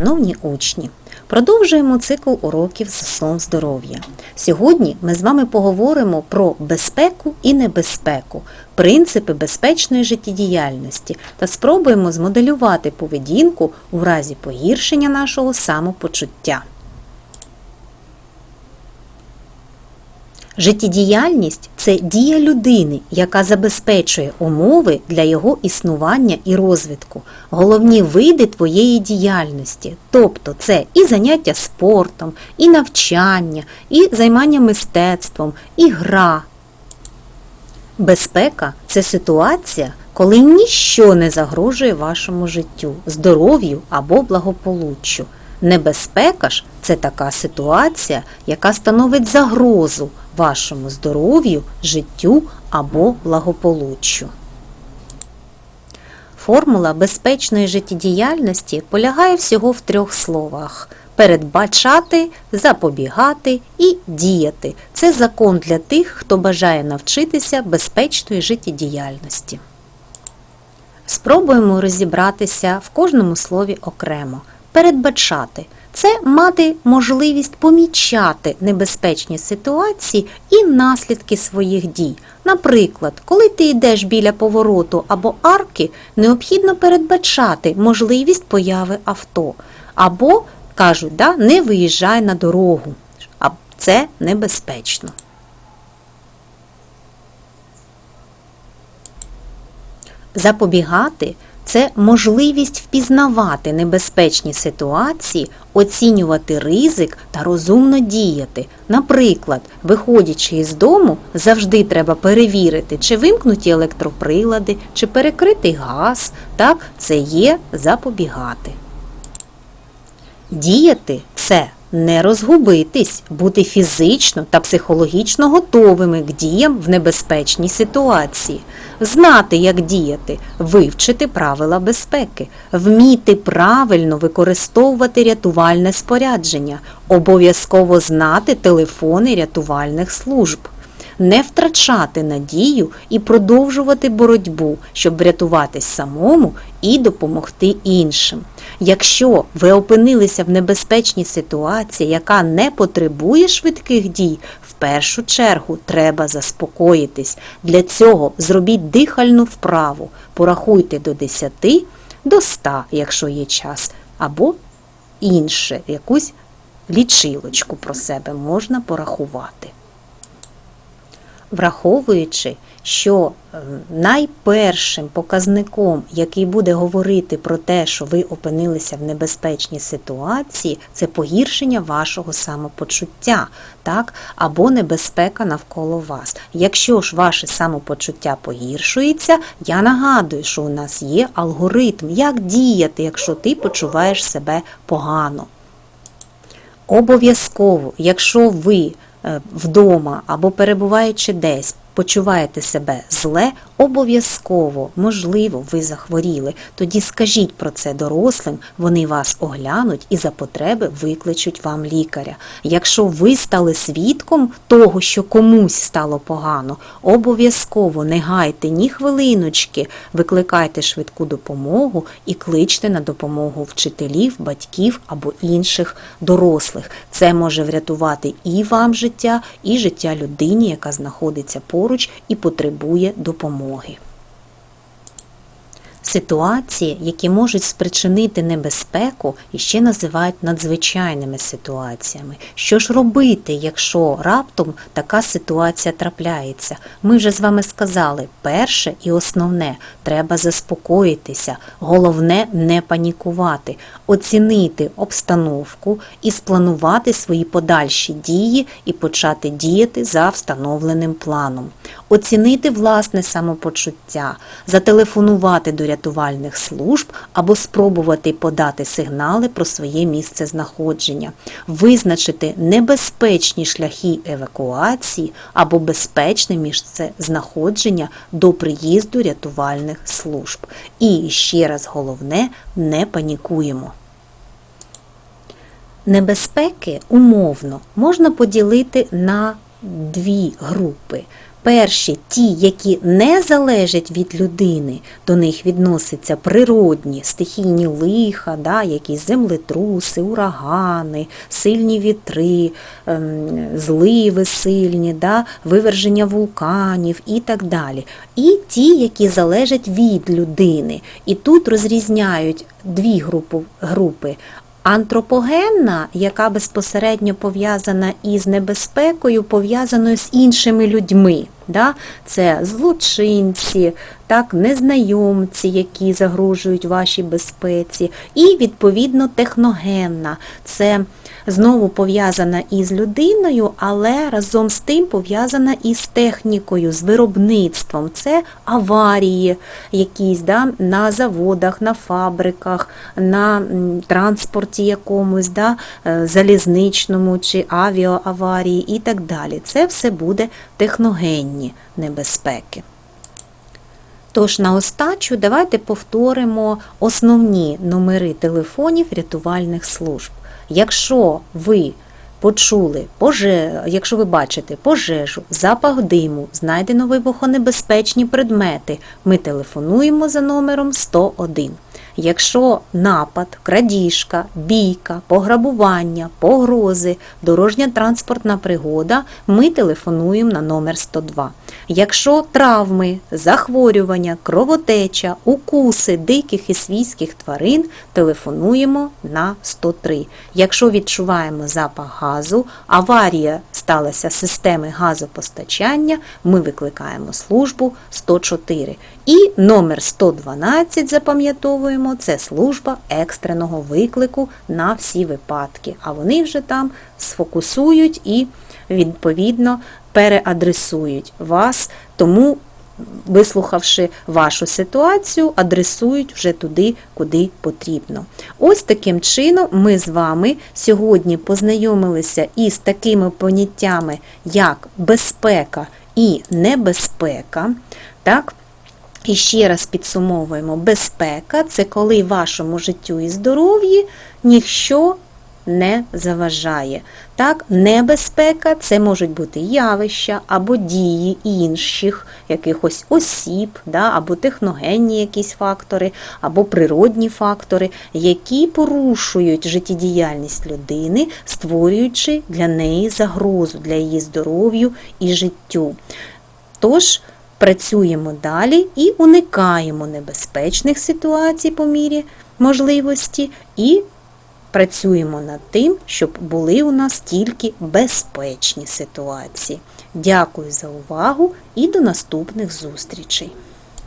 Шановні учні, продовжуємо цикл уроків з основ здоров'я. Сьогодні ми з вами поговоримо про безпеку і небезпеку, принципи безпечної життєдіяльності та спробуємо змоделювати поведінку у разі погіршення нашого самопочуття. Життєдіяльність це дія людини, яка забезпечує умови для його існування і розвитку, головні види твоєї діяльності, тобто це і заняття спортом, і навчання, і займання мистецтвом, і гра. Безпека це ситуація, коли ніщо не загрожує вашому життю, здоров'ю або благополуччю. Небезпека ж це така ситуація, яка становить загрозу вашому здоров'ю, життю або благополуччю. Формула безпечної життєдіяльності полягає всього в трьох словах: передбачати, запобігати і діяти. Це закон для тих, хто бажає навчитися безпечної життєдіяльності. Спробуємо розібратися в кожному слові окремо. Передбачати це мати можливість помічати небезпечні ситуації і наслідки своїх дій. Наприклад, коли ти йдеш біля повороту або арки, необхідно передбачати можливість появи авто. Або кажуть, да, не виїжджай на дорогу, а це небезпечно. Запобігати це можливість впізнавати небезпечні ситуації, оцінювати ризик та розумно діяти. Наприклад, виходячи із дому, завжди треба перевірити, чи вимкнуті електроприлади, чи перекритий газ. Так, це є запобігати. Діяти це не розгубитись, бути фізично та психологічно готовими к діям в небезпечній ситуації, знати, як діяти, вивчити правила безпеки, вміти правильно використовувати рятувальне спорядження, обов'язково знати телефони рятувальних служб. Не втрачати надію і продовжувати боротьбу, щоб врятуватись самому і допомогти іншим. Якщо ви опинилися в небезпечній ситуації, яка не потребує швидких дій, в першу чергу треба заспокоїтись. Для цього зробіть дихальну вправу, порахуйте до 10, до 100, якщо є час, або інше, якусь лічилочку про себе можна порахувати. Враховуючи, що е, найпершим показником, який буде говорити про те, що ви опинилися в небезпечній ситуації, це погіршення вашого самопочуття, так, або небезпека навколо вас. Якщо ж ваше самопочуття погіршується, я нагадую, що у нас є алгоритм, як діяти, якщо ти почуваєш себе погано. Обов'язково, якщо ви вдома або перебуваючи десь, почуваєте себе зле, обов'язково, можливо, ви захворіли. Тоді скажіть про це дорослим, вони вас оглянуть і за потреби викличуть вам лікаря. Якщо ви стали свідком того, що комусь стало погано, обов'язково не гайте ні хвилиночки, викликайте швидку допомогу і кличте на допомогу вчителів, батьків або інших дорослих. Це може врятувати і вам життя, і життя людині, яка знаходиться поруч і потребує допомоги. honre. Ситуації, які можуть спричинити небезпеку, іще називають надзвичайними ситуаціями. Що ж робити, якщо раптом така ситуація трапляється? Ми вже з вами сказали, перше і основне треба заспокоїтися, головне не панікувати, оцінити обстановку і спланувати свої подальші дії і почати діяти за встановленим планом, оцінити власне самопочуття, зателефонувати до рятувальних служб або спробувати подати сигнали про своє місце знаходження, визначити небезпечні шляхи евакуації або безпечне місце знаходження до приїзду рятувальних служб. І ще раз головне, не панікуємо. Небезпеки умовно можна поділити на дві групи. Перші, ті, які не залежать від людини, до них відносяться природні, стихійні лиха, да, якісь землетруси, урагани, сильні вітри, ем, зливи сильні, да, виверження вулканів і так далі. І ті, які залежать від людини. І тут розрізняють дві групи, групи. Антропогенна, яка безпосередньо пов'язана із небезпекою, пов'язаною з іншими людьми. Да? Це злочинці, так, незнайомці, які загрожують вашій безпеці, і відповідно техногенна. Це знову пов'язана із людиною, але разом з тим пов'язана із технікою, з виробництвом. Це аварії якісь да, на заводах, на фабриках, на транспорті якомусь, да, е, залізничному чи авіааварії і так далі. Це все буде техногенні небезпеки. Тож на остачу давайте повторимо основні номери телефонів рятувальних служб. Якщо ви почули поже... якщо ви бачите пожежу, запах диму, знайдено вибухонебезпечні предмети, ми телефонуємо за номером 101. Якщо напад, крадіжка, бійка, пограбування, погрози, дорожня транспортна пригода, ми телефонуємо на номер 102. Якщо травми, захворювання, кровотеча, укуси диких і свійських тварин, телефонуємо на 103. Якщо відчуваємо запах газу, аварія сталася системи газопостачання, ми викликаємо службу 104. І номер 112 запам'ятовуємо, це служба екстреного виклику на всі випадки. А вони вже там сфокусують і відповідно переадресують вас. Тому, вислухавши вашу ситуацію, адресують вже туди, куди потрібно. Ось таким чином ми з вами сьогодні познайомилися із такими поняттями, як безпека і небезпека. Так? І ще раз підсумовуємо, безпека це коли вашому життю і здоров'ї ніщо не заважає. Так, небезпека це можуть бути явища або дії інших якихось осіб, да, або техногенні якісь фактори, або природні фактори, які порушують життєдіяльність людини, створюючи для неї загрозу, для її здоров'ю і життю. Тож, працюємо далі і уникаємо небезпечних ситуацій по мірі можливості і працюємо над тим, щоб були у нас тільки безпечні ситуації. Дякую за увагу і до наступних зустрічей!